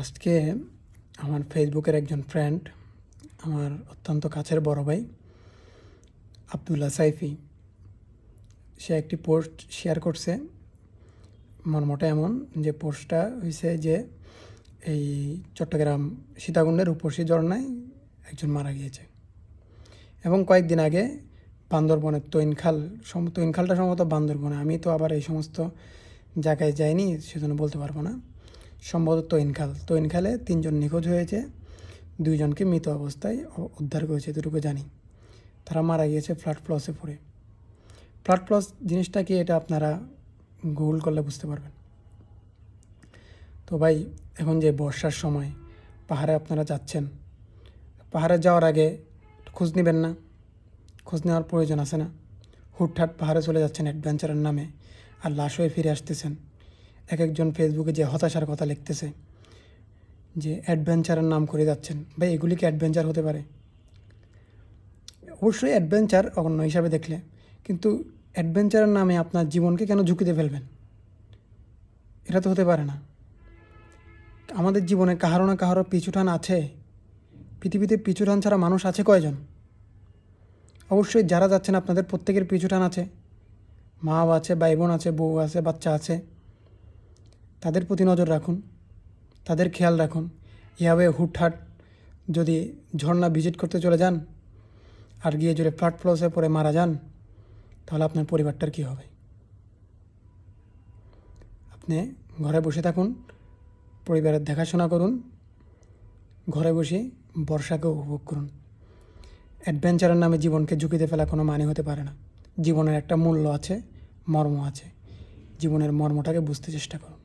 আজকে আমার ফেসবুকের একজন ফ্রেন্ড আমার অত্যন্ত কাছের বড় ভাই আবদুল্লা সাইফি। সে একটি পোস্ট শেয়ার করছে। মর্মটা এমন যে পোস্টটা হয়েছে যে এই চট্টগ্রাম সীতাকুণ্ডের উপসী ঝর্ণায় একজন মারা গিয়েছে। এবং কয়েকদিন আগে বান্দরবনের তৈনখাল তৈনখালটা সম্ভবত বান্দরবনে, আমি তো আবার এই সমস্ত জায়গায় যাইনি, সেজন্য বলতে পারব না। সম্ভবত তৈনখাল। তৈনখালে তিনজন নিখোঁজ হয়েছে, দুইজনকে মৃত অবস্থায় উদ্ধার করেছে এতটুকু জানি। তারা মারা গিয়েছে ফ্ল্যাট প্লসে পড়ে। ফ্ল্যাট প্লস জিনিসটা কি এটা আপনারা গুগল করলে বুঝতে পারবেন। তো ভাই, এখন যে বর্ষার সময়, পাহাড়ে আপনারা যাচ্ছেন, পাহাড়ে যাওয়ার আগে খোঁজ নেবেন না। খোঁজ নেওয়ার প্রয়োজন আছে না। হুটহাট পাহাড়ে চলে যাচ্ছেন অ্যাডভেঞ্চারের নামে আর লাশ হয়ে ফিরে আসতেছেন। এক একজন ফেসবুকে যে হতাশার কথা লিখতেছে, যে অ্যাডভেঞ্চারের নাম করে যাচ্ছেন। ভাই, এগুলি কি অ্যাডভেঞ্চার হতে পারে? অবশ্যই অ্যাডভেঞ্চার অন্য হিসাবে দেখলে, কিন্তু অ্যাডভেঞ্চারের নামে আপনার জীবনকে কেন ঝুঁকিতে ফেলবেন? এটা তো হতে পারে না। আমাদের জীবনে কাহারো না কাহারো পিছুটান আছে। পৃথিবীতে পিছুটান ছাড়া মানুষ আছে কয়জন? অবশ্যই যারা যাচ্ছেন আপনাদের প্রত্যেকের পিছুটান আছে। মা আছে ভাই বোন আছে, বউ আছে, বাচ্চা আছে। তাদের প্রতি নজর রাখুন। তাদের খেয়াল রাখুন। এভাবে হুটহাট যদি ঝর্ণা ভিজিট করতে চলে যান আর গিয়ে যদি ফ্লাট ফ্লসে পরে মারা যান, তাহলে আপনার পরিবারটার কী হবে? আপনি ঘরে বসে থাকুন, পরিবারের দেখাশোনা করুন, ঘরে বসে বর্ষাকে উপভোগ করুন। অ্যাডভেঞ্চারের নামে জীবনকে ঝুঁকিতে ফেলা কোনো মানে হতে পারে না। জীবনের একটা মূল্য আছে, মর্ম আছে। জীবনের মর্মটাকে বুঝতে চেষ্টা করুন।